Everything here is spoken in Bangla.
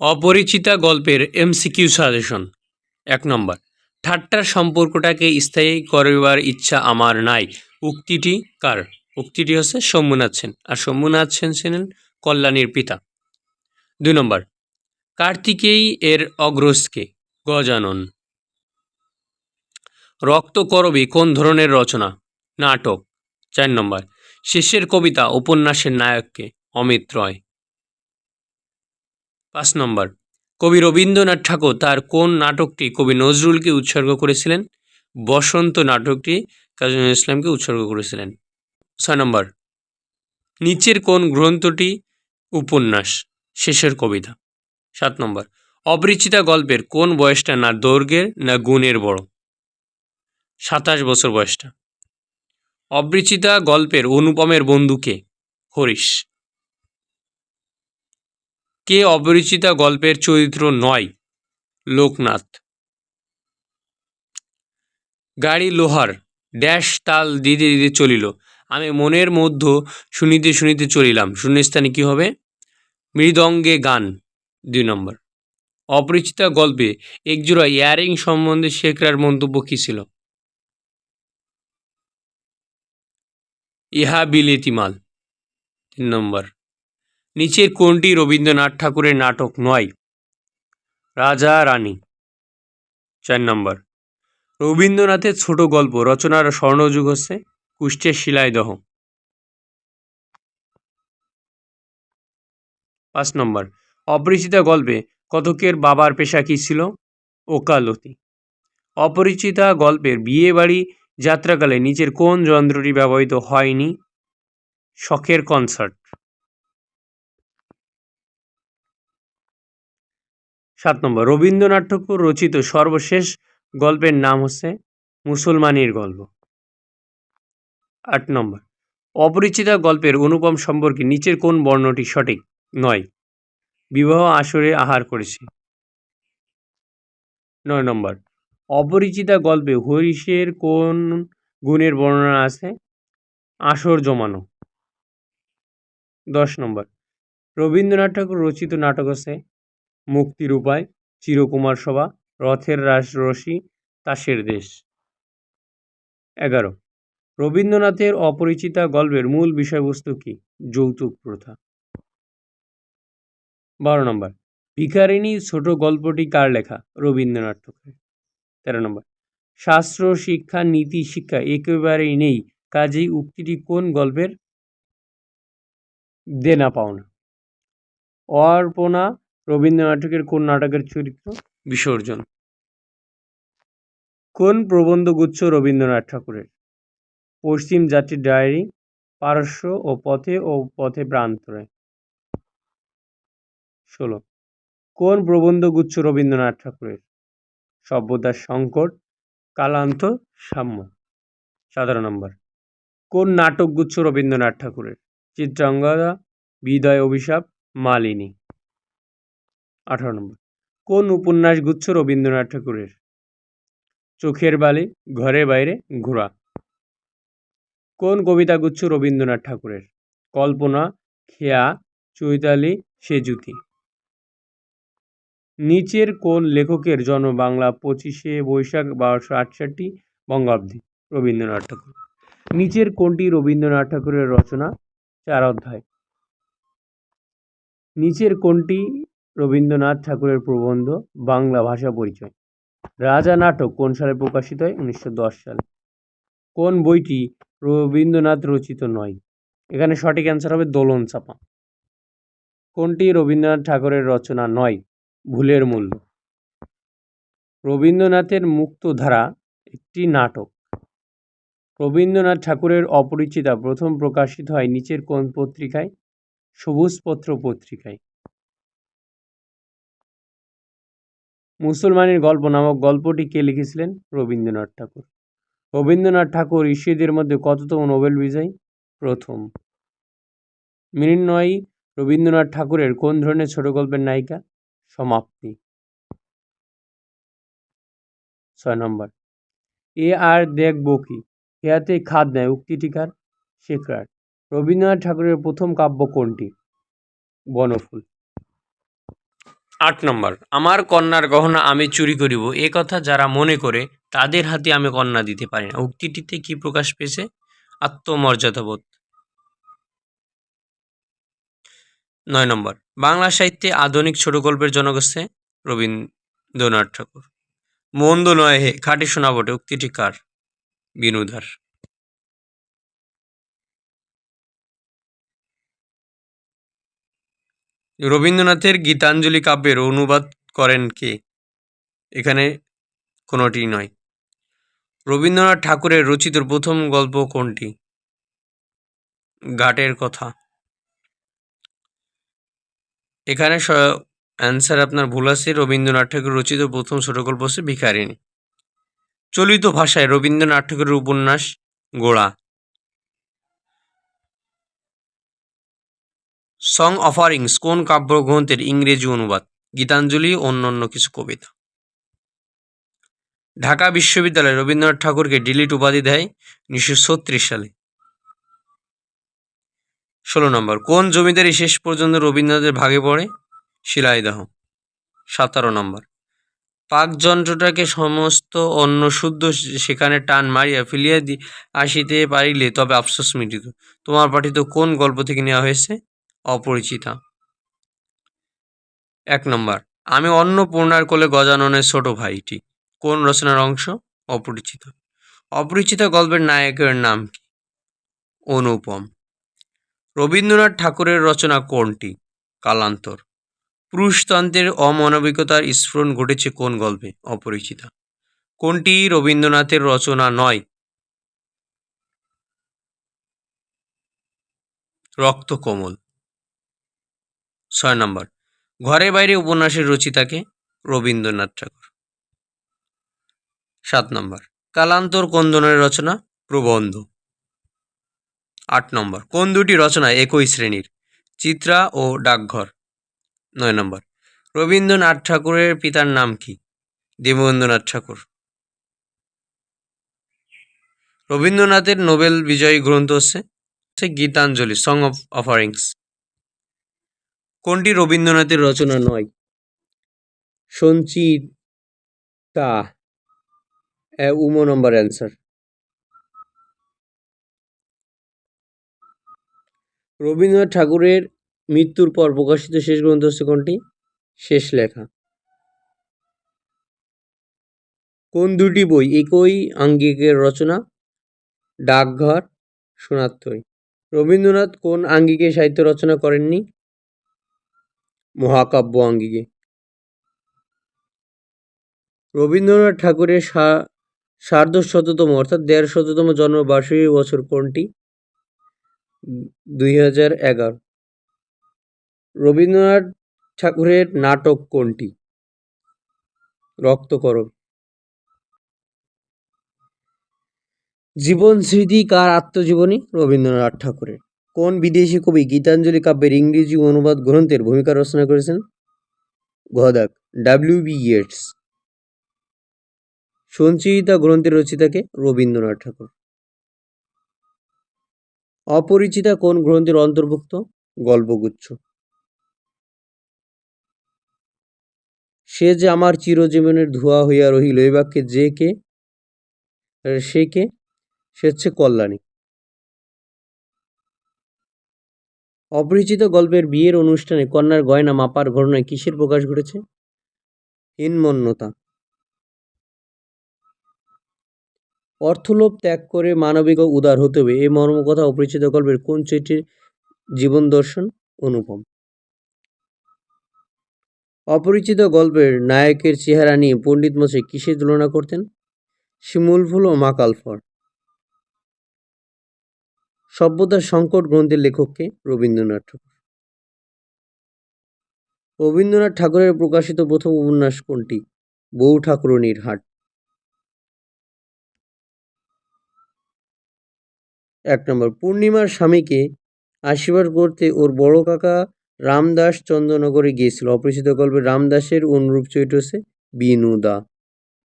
অপরিচিতা গল্পের এমসিকিউ সাজেশন। এক নম্বর, ঠাট্টার সম্পর্কটাকে স্থায়ী করবার ইচ্ছা আমার নাই। উক্তিটি কার? উক্তিটি হচ্ছে শম্ভুনাথ সেন। আর শম্ভুনাথ সেন ছিলেন কল্যাণীর পিতা। দুই নম্বর, কার্তিকেই এর অগ্রজকে গজানন। রক্ত রক্তকরবী কোন ধরনের রচনা? নাটক। চার নম্বর, শেষের কবিতা উপন্যাসের নায়ককে অমিত রয়। পাঁচ নম্বর, কবি রবীন্দ্রনাথ ঠাকুর তার কোন নাটকটি কবি নজরুলকে উৎসর্গ করেছিলেন? বসন্ত নাটকটি কাজী ইসলামকে উৎসর্গ করেছিলেন। ছয় নম্বর, নিচের কোন গ্রন্থটি উপন্যাস, শেষের কবিতা? সাত নম্বর, অপরিচিতা গল্পের কোন বয়সটা না দৈর্ঘ্যের না গুণের বড়? সাতাশ বছর বয়সটা। অপরিচিতা গল্পের অনুপমের বন্ধুকে হরিশ। কে অপরিচিতা গল্পের চরিত্র নয়? লোকনাথ। গাড়ি লোহার, ড্যাশ তাল দিতে দিতে চলিল। আমি মনের মধ্য শুনিতে শুনিতে চলিলাম। শূন্যস্থানে কী হবে? মৃদঙ্গে গান, দুই নম্বর। অপরিচিতা গল্পে একজোড়া ইয়ারিং সম্বন্ধে শেখরার মন্তব্য কী ছিল? ইহা বিলেতি মাল তিন নম্বর। নিচের কোনটি রবীন্দ্রনাথ ঠাকুরের নাটক নয়। রাজা, রানী। চার নম্বর। রবীন্দ্রনাথের ছোট গল্প, রচনার স্বর্ণযুগ হচ্ছে কুষ্টের শিলাইদহ। পাঁচ নম্বর। অপরিচিতা গল্পে কতকের বাবার পেশা কী ছিল? ওকালতি। অপরিচিতা গল্পের বিয়ে বাড়ি যাত্রাকালে নিচের কোন যন্ত্রটি ব্যবহৃত হয়নি? শখের কনসার্ট। সাত নম্বর, রবীন্দ্রনাথ ঠাকুর রচিত সর্বশেষ গল্পের নাম হচ্ছে মুসলমানির গল্প। আট নম্বর, অপরিচিতা গল্পের অনুপম সম্পর্কে নিচের কোন বর্ণটি সঠিক? নয়, বিবাহ আসরে আহার করেছে। নয় নম্বর, অপরিচিতা গল্পে হরিষের কোন গুণের বর্ণনা আছে? আসর জমানো। দশ নম্বর, রবীন্দ্রনাথ ঠাকুর রচিত নাটক আছে মুক্তির উপায় চিরকুমার সভা, রথের রাসরসী তাসের দেশ। এগারো। রবীন্দ্রনাথের অপরিচিতা গল্পের মূল বিষয়বস্তু কি? যৌতুক প্রথা। বারো নম্বর। ভিখারিণী ছোট গল্পটি কার লেখা? রবীন্দ্রনাথ ঠাকুর তেরো নম্বর। শাস্ত্র, শিক্ষা, নীতি, শিক্ষা একেবারেই নেই। কাজেই উক্তিটি কোন গল্পের? দেনা পাওনা। অর্পণা রবীন্দ্রনাথ নাটকের কোন নাটকের চরিত্র? বিসর্জন। কোন প্রবন্ধগুচ্ছ রবীন্দ্রনাথ ঠাকুরের? পশ্চিম যাত্রীর ডায়েরি পারস্য ও পথে ও পথে প্রান্তরে। ষোলো। কোন প্রবন্ধগুচ্ছ রবীন্দ্রনাথ ঠাকুরের? সভ্যতার সংকট কালান্ত সাম্য। সাধারণ নম্বর। কোন নাটকগুচ্ছ রবীন্দ্রনাথ ঠাকুরের? চিত্রাঙ্গদা বিদয় অভিশাপ মালিনী। আঠারো নম্বর। কোন উপন্যাস গুচ্ছ রবীন্দ্রনাথ ঠাকুরের? চোখের বালি ঘরে বাইরে ঘোরা কোন কবিতা গুচ্ছ রবীন্দ্রনাথ ঠাকুরের? কল্পনা, খেয়া, চৈতালি, সেজুতি। নিচের কোন লেখকের জন্ম বাংলা পঁচিশে বৈশাখ বারোশো আটষট্টি বঙ্গাব্দে? রবীন্দ্রনাথ ঠাকুর। নিচের কোনটি রবীন্দ্রনাথ ঠাকুরের রচনা? চার অধ্যায়। নিচের কোনটি রবীন্দ্রনাথ ঠাকুরের প্রবন্ধ বাংলা ভাষা পরিচয়। রাজা নাটক কোন সালে প্রকাশিত হয়? উনিশশো দশ সালে। কোন বইটি রবীন্দ্রনাথ রচিত নয়? এখানে সঠিক অ্যান্সার হবে দোলন চাপা কোনটি রবীন্দ্রনাথ ঠাকুরের রচনা নয়? ভুলের মূল্য। রবীন্দ্রনাথের মুক্তধারা একটি নাটক। রবীন্দ্রনাথ ঠাকুরের অপরিচিতা প্রথম প্রকাশিত হয় নিচের কোন পত্রিকায়? সবুজপত্র পত্রিকায়। মুসলমানের গল্প নামক গল্পটি কে লিখেছিলেন? রবীন্দ্রনাথ ঠাকুর। রবীন্দ্রনাথ ঠাকুর ঈশ্বরদের মধ্যে কততম নোবেল বিজয়ী? প্রথম। মৃন্ময়ী রবীন্দ্রনাথ ঠাকুরের কোন ধরনের ছোট গল্পের নায়িকা? সমাপ্তি। ছয় নম্বর। এ আর দেখব কি? হেয়াতে খাদ নেয়। উক্তিটিকার শেখরার। রবীন্দ্রনাথ ঠাকুরের প্রথম কাব্য কোনটি? বনফুল। আট নম্বর, আমার কন্যার গহনা আমি চুরি করিব, এ কথা যারা মনে করে, তাদের হাতে আমি কন্যা দিতে পারি না। উক্তিটিতে কি প্রকাশ পেয়েছে? আত্মমর্যাদাবোধ। নয় নম্বর, বাংলা সাহিত্যে আধুনিক ছোট গল্পের জনক রবীন্দ্রনাথ ঠাকুর। মন্দ নয় হে, খাঁটি শোনা বটে উক্তিটি কার? বিনুধার রবীন্দ্রনাথের গীতাঞ্জলি কাব্যের অনুবাদ করেন কে? এখানে কোনোটি নয়। রবীন্দ্রনাথ ঠাকুরের রচিত প্রথম গল্প কোনটি? ঘাটের কথা। এখানে অ্যান্সার আপনার ভুল আছে। রবীন্দ্রনাথ ঠাকুর রচিত প্রথম ছোট গল্প হচ্ছে ভিখারিণী। চলিত ভাষায় রবীন্দ্রনাথ ঠাকুরের উপন্যাস গোড়া। সং অফারিংস কোন কাব্যগ্রন্থের ইংরেজি অনুবাদ? গীতাঞ্জলি অন্যান্য কিছু কবিতা। ঢাকা বিশ্ববিদ্যালয় রবীন্দ্রনাথ ঠাকুরকে ডিলিট উপাধি দেয় উনিশশো ছত্রিশ সালে। ষোলো নম্বর, কোন জমিদারি শেষ পর্যন্ত রবীন্দ্রনাথের ভাগে পড়ে? শিলাইদহ। সতেরো নম্বর, পাক যন্ত্রটাকে সমস্ত অন্য শুদ্ধ সেখানে টান মারিয়া ফেলিয়া আসিতে পারিলে তবে আফসোস মিটিত। তোমার পাঠিত কোন গল্প থেকে নেওয়া হয়েছে? অপরিচিতা। এক নম্বর, আমি অন্নপূর্ণার কোলে গজাননের ছোট ভাইটি। কোন রচনার অংশ? অপরিচিত। অপরিচিত গল্পের নায়কের নাম কি? অনুপম। রবীন্দ্রনাথ ঠাকুরের রচনা কোনটি? কালান্তর। পুরুষতন্ত্রের অমানবিকতার স্ফুরণ ঘটেছে কোন গল্পে? অপরিচিতা। কোনটি রবীন্দ্রনাথের রচনা নয়? রক্তকমল। ছয় নম্বর। ঘরে বাইরে উপন্যাসের রচিতাকে রবীন্দ্রনাথ ঠাকুর। সাত নম্বর। কালান্তর কোন ধরনের রচনা প্রবন্ধ। আট নম্বর। কোন দুটি রচনা একই শ্রেণির? চিত্রা ও ডাকঘর। নয় নম্বর। রবীন্দ্রনাথ ঠাকুরের পিতার নাম কি? দেবেন্দ্রনাথ ঠাকুর। রবীন্দ্রনাথের নোবেল বিজয়ী গ্রন্থ হচ্ছে গীতাঞ্জলি সং অফ অফারিংস কোনটি রবীন্দ্রনাথের রচনা নয়? সঞ্চিতা উমো নম্বর অ্যান্সার। রবীন্দ্রনাথ ঠাকুরের মৃত্যুর পর প্রকাশিত শেষ গ্রন্থ হচ্ছে কোনটি? শেষ লেখা। কোন দুটি বই একই আঙ্গিকের রচনা? ডাকঘর সোনাত্তই রবীন্দ্রনাথ কোন আঙ্গিকে সাহিত্য রচনা করেননি? মহাকাব্য আঙ্গিকে। রবীন্দ্রনাথ ঠাকুরের সার্ধশততম অর্থাৎ দেড় শততম জন্মবার্ষিকী বছর কোনটি? দুই হাজার এগারো। রবীন্দ্রনাথ ঠাকুরের নাটক কোনটি? রক্তকরণ। জীবন স্মৃতি কার আত্মজীবনী? রবীন্দ্রনাথ ঠাকুরের। কোন বিদেশি কবি গীতাঞ্জলি কাব্যের ইংরেজি অনুবাদ গ্রন্থের ভূমিকা রচনা করেছেন? ঘদাক ডাব্লিউ বি ইয়েটস সঞ্চিতা গ্রন্থের রচিতাকে রবীন্দ্রনাথ ঠাকুর। অপরিচিতা কোন গ্রন্থের অন্তর্ভুক্ত? গল্পগুচ্ছ। সে যে আমার চিরজীবনের ধোয়া হইয়া রহিল এই বাক্যে যে কে? সে কে? সে হচ্ছে কল্যাণী। অপরিচিত গল্পের বিয়ের অনুষ্ঠানে কন্যার গয়না মাপার ঘটনায় কিসের প্রকাশ ঘটেছে? হীনমন্যতা। অর্থলোভ ত্যাগ করে মানবিক ও উদার হতে হবে। এই মর্মকথা অপরিচিত গল্পের কোন চরিত্রের জীবন দর্শন অনুপম? অপরিচিত গল্পের নায়কের চেহারা নিয়ে পণ্ডিত মশাই কিসের তুলনা করতেন? শিমুল ফুল ও মাকাল ফল সভ্যতার সংকট গ্রন্থের লেখককে রবীন্দ্রনাথ ঠাকুর। রবীন্দ্রনাথ ঠাকুরের প্রকাশিত প্রথম উপন্যাস কোনটি? বউ ঠাকুরনির হাট। এক নম্বর, পূর্ণিমার স্বামীকে আশীর্বাদ করতে ওর বড় কাকা রামদাস চন্দ্রনগরে গিয়েছিল। অপরিচিত গল্পে রামদাসের অনুরূপ চরিত্র হচ্ছে বিনুদা।